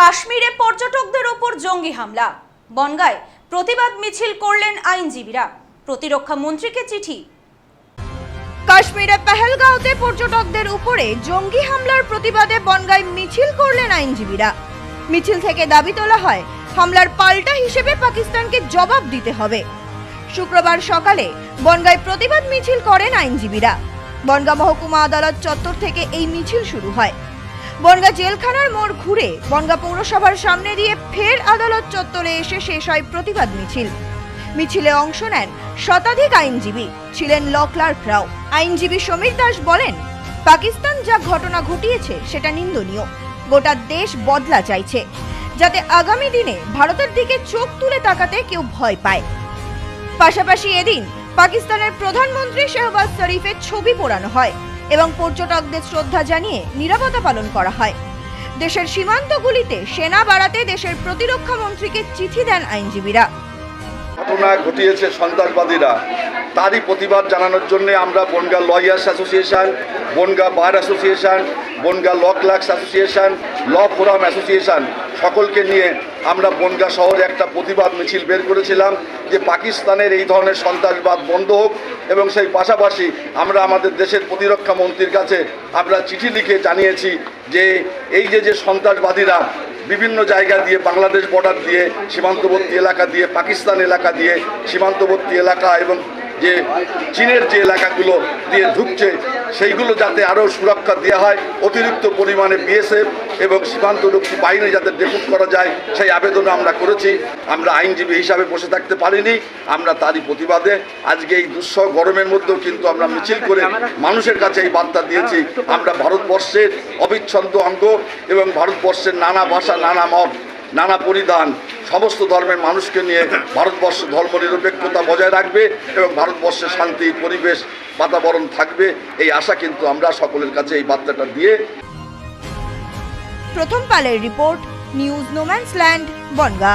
কাশ্মীরে পর্যটকদের ওপর জঙ্গি হামলা। বনগায় প্রতিবাদ মিছিল করলেন আইনজীবীরা। প্রতিরক্ষা মন্ত্রীকে চিঠি। কাশ্মীরে পেহেলগাঁওতে পর্যটকদের উপরে জঙ্গি হামলার প্রতিবাদে বনগায় মিছিল করলেন আইনজীবীরা। মিছিল থেকে দাবি তোলা হয়, হামলার পাল্টা হিসেবে পাকিস্তানকে জবাব দিতে হবে। শুক্রবার সকালে বনগায় প্রতিবাদ মিছিল করেন আইনজীবীরা। বনগা মহকুমা আদালত চত্বর থেকে এই মিছিল শুরু হয়। বনগা জেলখানার মোড় ঘুরে বনগা পৌরসভার সামনে দিয়ে ফের আদালত চত্বরে এসে শেষ হয় প্রতিবাদ মিছিল। মিছিলে অংশ নেন শতাধিক আইনজীবী, ছিলেন ল ক্লার্করাও আইনজীবী সমীর দাস বলেন, পাকিস্তান যা ঘটনা ঘটিয়েছে সেটা নিন্দনীয়। গোটা দেশ বদলা চাইছে, যাতে আগামী দিনে ভারতের দিকে চোখ তুলে তাকাতে কেউ ভয় পায়। পাশাপাশি এদিন পাকিস্তানের প্রধানমন্ত্রী শেহবাজ শরীফের ছবি পোড়ানো হয়। এবং পর্যটকদের শ্রদ্ধা জানিয়ে নিরাপত্তা পালন করা হয়। দেশের সীমান্তগুলিতে সেনা বাড়াতে দেশের প্রতিরক্ষা মন্ত্রীকে চিঠি দেন আইনজীবীরা। ঘটনা ঘটিয়েছে সন্ত্রাসবাদীরা। তারই প্রতিবাদ জানানোর জন্য আমরা Bongaon lawyers association, Bongaon bar association, Bongaon law clerks association, law forum association সকলকে নিয়ে আমরা বনগা শহরে একটা প্রতিবাদ মিছিল বের করেছিলাম যে পাকিস্তানের এই ধরনের সন্ত্রাসবাদ বন্ধ হোক এবং সেই পাশাপাশি আমরা আমাদের দেশের প্রতিরক্ষা মন্ত্রীর কাছে আমরা চিঠি লিখে জানিয়েছি যে এই যে যে সন্ত্রাসবাদীরা বিভিন্ন জায়গা দিয়ে বাংলাদেশ বর্ডার দিয়ে সীমান্তবর্তী এলাকা দিয়ে, পাকিস্তান এলাকা দিয়ে সীমান্তবর্তী এলাকা এবং যে চীনের যে এলাকাগুলো দিয়ে ঢুকছে, সেইগুলো যাতে আরও সুরক্ষা দেওয়া হয়, অতিরিক্ত পরিমাণে বিএসএফ এবং সীমান্তরক্ষী বাহিনী যাতে ডেপুট করা যায়, সেই আবেদন আমরা করেছি। আমরা আইনজীবী হিসাবে বসে থাকতে পারিনি, আমরা তারই প্রতিবাদে। আজকে এই দুঃসহ গরমের মধ্যেও কিন্তু আমরা মিছিল করে মানুষের কাছে এই বার্তা দিয়েছি। আমরা ভারতবর্ষের অবিচ্ছন্দ অঙ্গ এবং ভারতবর্ষের নানা ভাষা, নানা মত, নানা পরিধান সমস্ত ধর্মের মানুষকে নিয়ে ভারতবর্ষ ধর্ম নিরপেক্ষতা বজায় রাখবে এবং ভারতবর্ষে শান্তি, পরিবেশ, বাতাবরণ থাকবে। এই আশা কিন্তু আমরা সকলের কাছে এই বার্তাটা দিয়ে প্রথম পালের report news no man's land Bongaon.